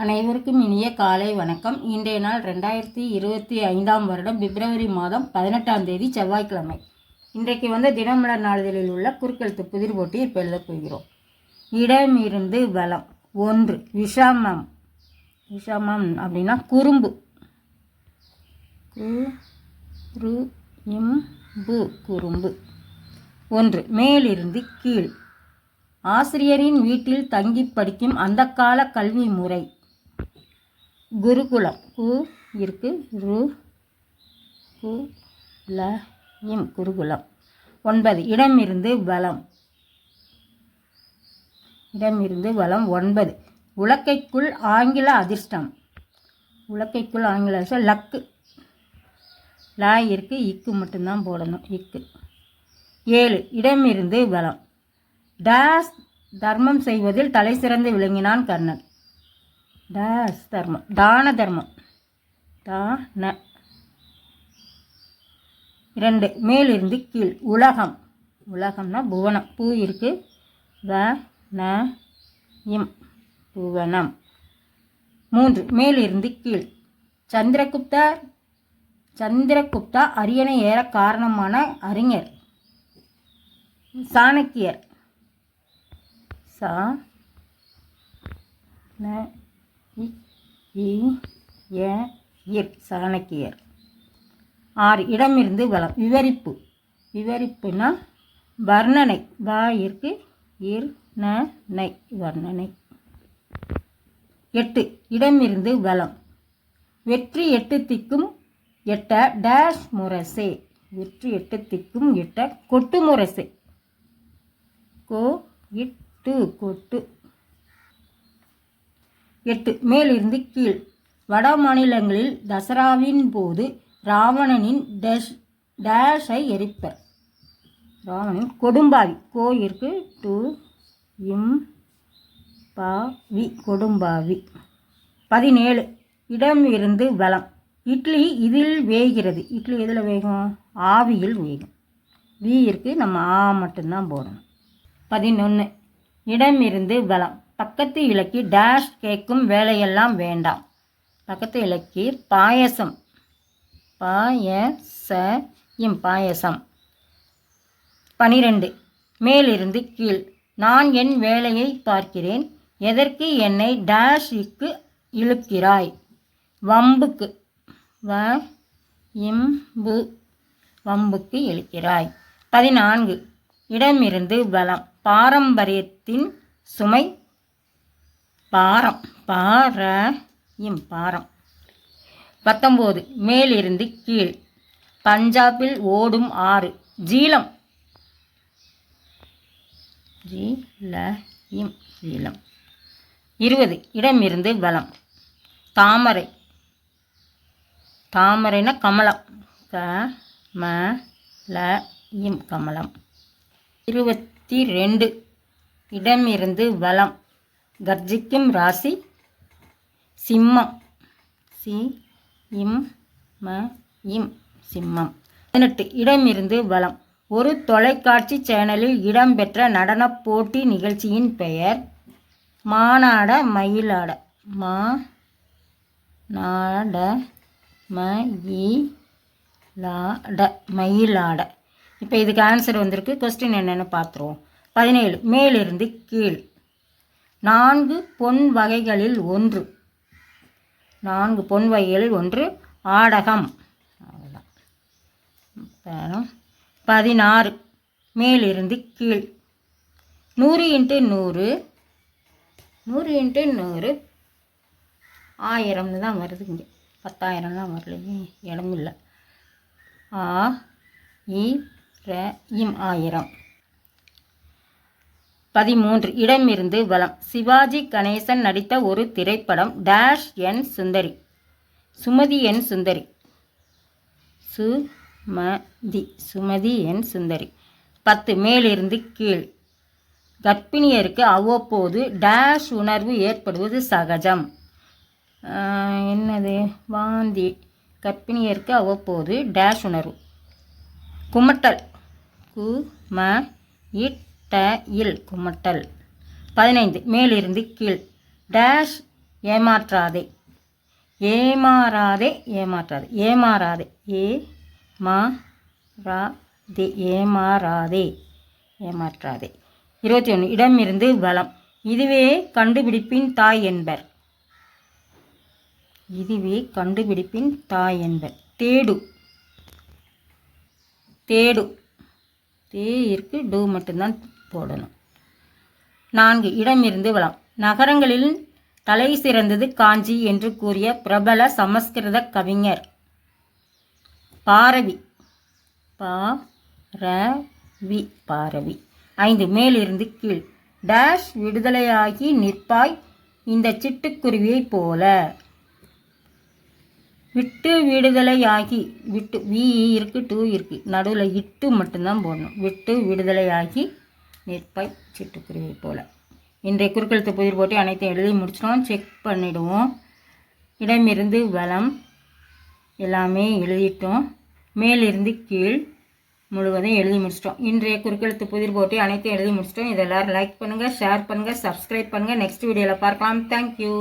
அனைவருக்கும் இனிய காலை வணக்கம். இன்றைய நாள் ரெண்டாயிரத்தி இருபத்தி ஐந்தாம் வருடம் பிப்ரவரி மாதம் பதினெட்டாம் தேதி செவ்வாய்க்கிழமை. இன்றைக்கு வந்து தினமலர் நாளிதழில் உள்ள குறுக்கெழுத்து புதிர் போட்டி இப்போ எழுதப் போகிறோம். இடமிருந்து வளம் ஒன்று விஷமம். விஷமம் அப்படின்னா குறும்பு. குரு குறும்பு. ஒன்று மேலிருந்து கீழ். ஆசிரியரின் வீட்டில் தங்கி படிக்கும் அந்த கால கல்வி முறை. குருகுலம். கு இருக்கு. ரு கு ல இம் குருகுலம். ஒன்பது. இடமிருந்து வளம் இடமிருந்து வளம் ஒன்பது. உலக்கைக்குள் ஆங்கில அதிர்ஷ்டம். உலக்கைக்குள் ஆங்கில அதிர்ஷ்டம். லக்கு. லா இருக்கு. இக்கு மட்டும்தான் போடணும். இக்கு. ஏழு. இடமிருந்து வளம் டேஸ் தர்மம் செய்வதில் தலை சிறந்து விளங்கினான் கர்ணன். தாஸ் தர்மம் தான. தர்மம் தான இரண்டு மேலிருந்து கீழ். உலகம். உலகம்னா புவனம். பூ இருக்கு. வ ந இம். புவனம். மூன்று மேலிருந்து கீழ். சந்திரகுப்தா சந்திரகுப்தா அரியணை ஏற காரணமான அறிஞர். சாணக்கியர். சா ந இ எ இர் சாணக்கியர் ஆறு இடமிருந்து வளம். விவரிப்பு. விவரிப்புனா வர்ணனை. வா இருக்கு இர் ந நை வர்ணனை. எட்டு இடமிருந்து வளம். வெற்றி எட்டு திக்கும் எட்ட டேஷ் முரசே. வெற்றி எட்டு திக்கும் எட்ட கொட்டு முரசே. கோ இட்டு கொட்டு. எட்டு. மேலிருந்து கீழ். வட மாநிலங்களில் தசராவின் போது ராவணனின் டேஷ் டேஷை எரிப்பர். ராவணன் கொடும்பாவி. கோயிற்கு டு இம் பா வி கொடும்பாவி. பதினேழு. இடம் இருந்து வளம். இட்லி இதில் வேகிறது. இட்லி எதில் வேகும்? ஆவியில் வேகும். வீயிற்கு நம்ம ஆ மட்டும்தான் போடணும். பதினொன்று இடமிருந்து வளம். பக்கத்து இலக்கி டேஷ் கேட்கும் வேலையெல்லாம் வேண்டாம். பக்கத்து இலக்கி பாயசம். பாயச இம் பாயசம். பனிரெண்டு. மேலிருந்து கீழ். நான் என் வேலையை பார்க்கிறேன். எதற்கு என்னை டேஷுக்கு இழுக்கிறாய்? வம்புக்கு. வ இம்பு. வம்புக்கு இழுக்கிறாய். பதினான்கு. இடமிருந்து வளம். பாரம்பரியத்தின் சுமை பாரம். பார பாரம். பத்தொம்போது. மேலிருந்து கீழ். பஞ்சாபில் ஓடும் ஆறு. ஜீலம். ஜீல இம் ஜீலம். இருபது. இடமிருந்து வளம் தாமரை. தாமரைனா கமலம். க ம ல இம் கமலம். இருபத்தி ரெண்டு. இடமிருந்து வளம் கர்ஜிக்கும் ராசி சிம்மம். சி இம் ம இம் சிம்மம். பதினெட்டு இடமிருந்து வளம். ஒரு தொலைக்காட்சி சேனலில் இடம்பெற்ற நடனப் போட்டி நிகழ்ச்சியின் பெயர் மானாட மயிலாட. மா நாட மயிலாட மயிலாட. இப்போ இதுக்கு ஆன்சர் வந்திருக்கு. கொஸ்டின் என்னென்னு பார்த்துருவோம். பதினேழு மேலிருந்து கீழ். நான்கு பொன் வகைகளில் ஒன்று. நான்கு பொன் வகைகளில் ஒன்று ஆடகம். பதினாறு. மேலிருந்து கீழ். நூறு இன்ட்டு நூறு. நூறு இன்ட்டு நூறு. ஆயிரம்னு தான் வருது இங்கே. பத்தாயிரம்லாம் வரலையே இடமில்லை. ஆ இ ர இம் ஆயிரம். பதிமூன்று இடமிருந்து வலம். சிவாஜி கணேசன் நடித்த ஒரு திரைப்படம் டேஷ் என் சுந்தரி சுமதி என் சுந்தரி சுமதி சுமதி என் சுந்தரி பத்து மேலிருந்து கீழ். கர்ப்பிணியருக்கு அவ்வப்போது டேஷ் உணர்வு ஏற்படுவது சகஜம். என்னது? வாந்தி. கர்ப்பிணியருக்கு அவ்வப்போது டேஷ் உணர்வு. குமட்டல். கு ம ட இல் குமட்டல். பதினைந்து மேலிருந்து கீழ். டேஷ் ஏமாற்றாதே. ஏமாறாதே ஏமாற்றாதே. ஏமாறாதே. ஏ மா ரா தே ஏமாறாதே. ஏமாற்றாதே. இருபத்தி ஒன்று இடமிருந்து வளம். இதுவே கண்டுபிடிப்பின் தாய் என்பர். இதுவே கண்டுபிடிப்பின் தாய் என்பர். தேடு. தேடு. தே இருக்கு டூ மட்டும்தான். போடணும். நான்கு இடமிருந்து வளம். நகரங்களில் தலை சிறந்தது காஞ்சி என்று கூறிய பிரபல சமஸ்கிருத கவிஞர் பாரவி. பா ர வி பாரவி. ஐந்து மேலிருந்து கீழ். டேஷ் விடுதலையாகி நிற்பாய் இந்த சிட்டுக்குருவியைப் போல. விட்டு விடுதலையாகி விட்டு வி இருக்கு டூ இருக்கு. நடுவில் இட்டு மட்டும்தான் போடணும். விட்டு விடுதலையாகி நெற்பாய் சிட்டுக்குருவி போல். இன்றைய குறுக்கெழுத்து புதிர் போட்டி அனைத்தையும் எழுதி முடிச்சிட்டோம். செக் பண்ணிவிடுவோம் இடமிருந்து வளம் எல்லாமே எழுதிட்டோம். மேலிருந்து கீழ் முழுவதும் எழுதி முடிச்சிட்டோம். இன்றைய குறுக்கெழுத்து புதிர் போட்டி அனைத்தையும் எழுதி முடிச்சிட்டோம். இதெல்லாம் லைக் பண்ணுங்கள் ஷேர் பண்ணுங்கள் சப்ஸ்கிரைப் பண்ணுங்கள் நெக்ஸ்ட் வீடியோவில் பார்க்கலாம். தேங்க்யூ